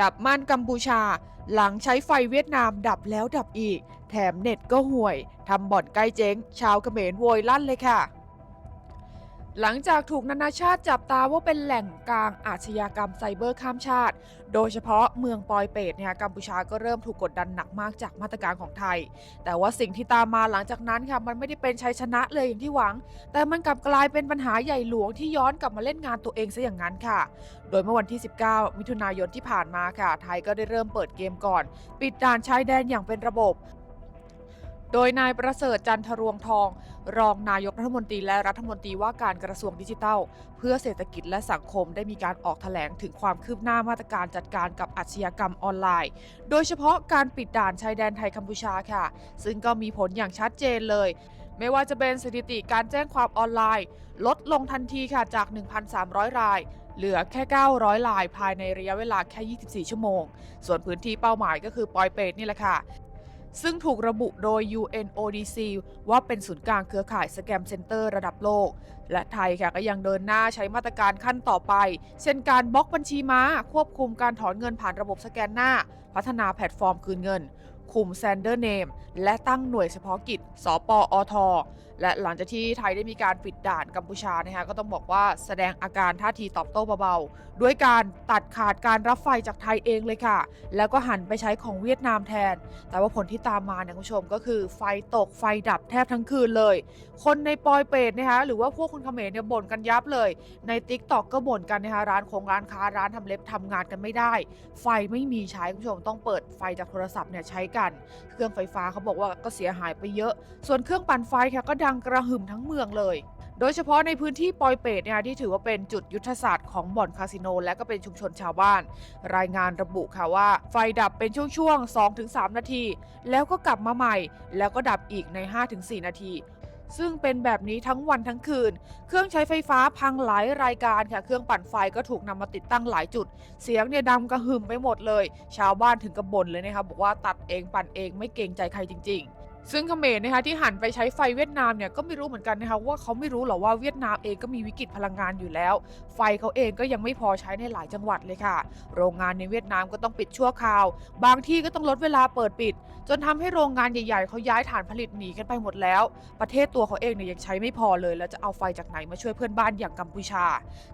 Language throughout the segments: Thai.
ดับม่านกัมพูชา หลังใช้ไฟเวียดนามดับแล้วดับอีก แถมเน็ตก็ห่วยทำบ่อนใกล้เจ๊ง ชาวเขมรโวยลั่นเลยค่ะ หลังจากถูกนานาชาติจับตาว่าเป็นแหล่งกลางอาชญากรรมไซเบอร์ข้ามชาติ โดยเฉพาะเมืองปอยเปตเนี่ยกัมพูชาก็เริ่มถูกกดดันหนักมากจากมาตรการของไทย แต่ว่าสิ่งที่ตามมาหลังจากนั้นค่ะมันไม่ได้เป็นชัยชนะเลยอย่างที่หวัง แต่มันกลับกลายเป็นปัญหาใหญ่หลวงที่ย้อนกลับมาเล่นงานตัวเองซะอย่างนั้นค่ะ โดยเมื่อวันที่ 19 มิถุนายนที่ผ่านมาค่ะ ไทยก็ได้เริ่มเปิดเกมก่อน ปิดด่านชายแดนอย่างเป็นระบบ โดยนายประเสริฐจันทรวงทอง รองนายกรัฐมนตรีและรัฐมนตรีว่าการกระทรวงดิจิทัล เพื่อเศรษฐกิจและสังคมได้มีการออกแถลงถึงความคืบหน้ามาตรการจัดการกับอาชญากรรมออนไลน์ โดยเฉพาะการปิดด่านชายแดนไทยกัมพูชาค่ะ ซึ่งก็มีผลอย่างชัดเจนเลย ไม่ว่าจะเป็นสถิติการแจ้งความออนไลน์ ลดลงทันทีค่ะจาก 1,300 รายเหลือแค่ 900รายภายในระยะเวลาแค่ 24 ชั่วโมง ส่วนพื้นที่เป้าหมายก็คือปอยเปตนี่แหละค่ะ ซึ่งถูกระบุโดย UNODC ว่าเป็นศูนย์กลางเครือข่ายสแกมเซ็นเตอร์ระดับโลก และไทยค่ะก็ยังเดินหน้าใช้มาตรการขั้นต่อไป เช่นการบล็อกบัญชีม้า ควบคุมการถอนเงินผ่านระบบสแกนหน้า พัฒนาแพลตฟอร์มคืนเงิน คุมแซนเดอร์เนม และตั้งหน่วยเฉพาะกิจ สปอท และหลังจากที่ไทยได้มีการปิดด่านกัมพูชานะคะก็ต้องบอกว่าแสดงอาการท่าทีตอบโต้เบาๆ ด้วยการตัดขาดการรับไฟจากไทยเองเลยค่ะ แล้วก็หันไปใช้ของเวียดนามแทน แต่ว่าผลที่ตามมาเนี่ยคุณผู้ชมก็คือไฟตกไฟดับแทบทั้งคืนเลย คนในปอยเปตนะคะหรือว่าพวกคนเขมรเนี่ยบ่นกันยับเลย ในติ๊กต็อกก็บ่นกันนะคะร้านคงร้านค้าร้านทำเล็บทำงานกันไม่ได้ ไฟไม่มีใช้คุณผู้ชมต้องเปิดไฟจากโทรศัพท์เนี่ยใช้กัน เครื่องไฟฟ้าเขาบอกว่าก็เสียหายไปเยอะ ส่วนเครื่องปั่นไฟค่ะก็ดังกระหึ่มทั้งเมืองเลย โดยเฉพาะในพื้นที่ปอยเปตเนี่ยที่ถือว่าเป็นจุดยุทธศาสตร์ของบ่อนคาสิโน และก็เป็นชุมชนชาวบ้าน รายงานระบุค่ะว่า ไฟดับเป็นช่วงๆ 2-3 นาที แล้วก็กลับมาใหม่ แล้วก็ดับอีกใน 5-4 นาทีซึ่งเป็นแบบนี้ทั้งวันทั้งคืน เครื่องใช้ไฟฟ้าพังหลายรายการค่ะ เครื่องปั่นไฟก็ถูกนำมาติดตั้งหลายจุด เสียงเนี่ยดังกระหึ่มไปหมดเลย ชาวบ้านถึงกับบ่นเลยนะคะบอกว่าตัดเองปั่นเองไม่เกรงใจใครจริง ๆ ซึ่งเขมรนะคะที่หันไปใช้ไฟเวียดนามเนี่ยก็ไม่รู้เหมือนกันนะคะว่าเขาไม่รู้หรอว่าเวียดนามเองก็มีวิกฤตพลังงานอยู่แล้ว ไฟเขาเองก็ยังไม่พอใช้ในหลายจังหวัดเลยค่ะ โรงงานในเวียดนามก็ต้องปิดชั่วคราว บางที่ก็ต้องลดเวลาเปิดปิด จนทำให้โรงงานใหญ่ๆเขาย้ายฐานผลิตหนีกันไปหมดแล้ว ประเทศตัวเขาเองเนี่ยยังใช้ไม่พอเลย แล้วจะเอาไฟจากไหนมาช่วยเพื่อนบ้านอย่างกัมพูชา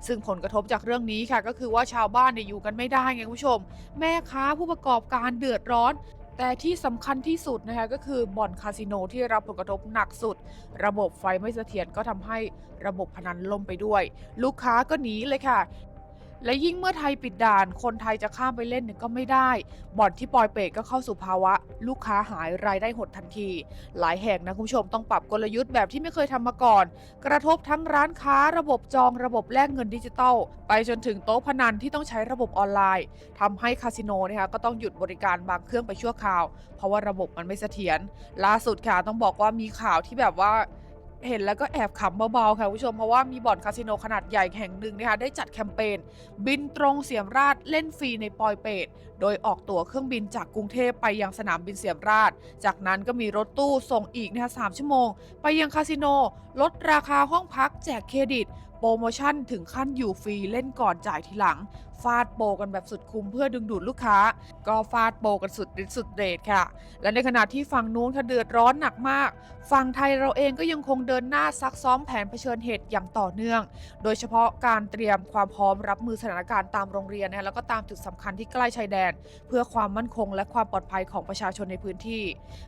ซึ่งผลกระทบจากเรื่องนี้ค่ะ ก็คือว่าชาวบ้านเนี่ยอยู่กันไม่ได้ไงคุณผู้ชม แม่ค้าผู้ประกอบการเดือดร้อน แต่ที่สำคัญที่สุดนะคะก็คือบ่อนคาสิโนที่รับผลกระทบหนักสุด ระบบไฟไม่เสถียรก็ทำให้ระบบพนันล่มไปด้วย ลูกค้าก็หนีเลยค่ะ และยิ่งเมื่อไทยปิดด่าน คนไทยจะข้ามไปเล่นเนี่ยก็ไม่ได้ บ่อนที่ปอยเปตก็เข้าสู่ภาวะ ลูกค้าหายรายได้หดทันที หลายแห่งนะคุณผู้ชมต้องปรับกลยุทธ์แบบที่ไม่เคยทำมาก่อน กระทบทั้งร้านค้าระบบจองระบบแลกเงินดิจิตอลไปจนถึงโต๊ะพนันที่ต้องใช้ระบบออนไลน์ทำให้คาสิโนนะคะก็ต้องหยุดบริการบางเครื่องไปชั่วคราว เพราะว่าระบบมันไม่เสถียรล่าสุดค่ะต้องบอกว่ามีข่าวที่แบบว่า เห็นแล้วก็แอบขำเบาๆค่ะคุณผู้ชมเพราะว่ามีบ่อนคาสิโนขนาดใหญ่แห่งหนึ่งนะคะได้จัดแคมเปญบินตรงเสียมราชเล่นฟรีในปอยเปตโดยออกตั๋วเครื่องบินจากกรุงเทพไปยังสนามบินเสียมราช จากนั้นก็มีรถตู้ส่งอีกนะคะสามชั่วโมง ไปยังคาสิโน ลดราคาห้องพักแจกเครดิตโปรโมชั่นถึงขั้นอยู่ฟรีเล่นก่อนจ่ายทีหลัง ฟาดโปรกันแบบสุดคุ้มเพื่อดึงดูดลูกค้า ก็ฟาดโปรกันสุดฤทธิ์สุดเดชค่ะ และในขณะที่ฝั่งนู้นค่ะเดือดร้อนหนักมาก ฝั่งไทยเราเองก็ยังคงเดินหน้าซักซ้อมแผนเผชิญเหตุอย่างต่อเนื่อง โดยเฉพาะการเตรียมความพร้อมรับมือสถานการณ์ตามโรงเรียนนะคะแล้วก็ตามจุดสำคัญที่ใกล้ชายแดน เพื่อความมั่นคง และความปลอดภัยของประชาชนในพื้นที่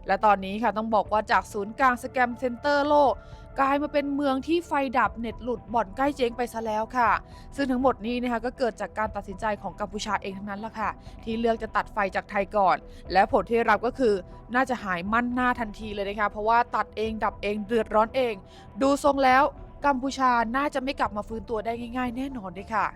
และตอนนี้ค่ะต้องบอกว่าจากศูนย์กลางสแกมเซ็นเตอร์โลกกลายมาเป็นเมืองที่ไฟดับเน็ตหลุดบ่อนใกล้เจ๊งไปซะแล้วค่ะ ซึ่งทั้งหมดนี้นะคะก็เกิดจากการตัดสินใจของกัมพูชาเองทั้งนั้นละค่ะ ที่เลือกจะตัดไฟจากไทยก่อน และผลที่รับก็คือน่าจะหายมั่นหน้าทันทีเลยนะคะเพราะว่าตัดเองดับเองเดือดร้อนเอง ดูทรงแล้วกัมพูชาน่าจะไม่กลับมาฟื้นตัวได้ง่าย ๆ แน่นอนเลยค่ะ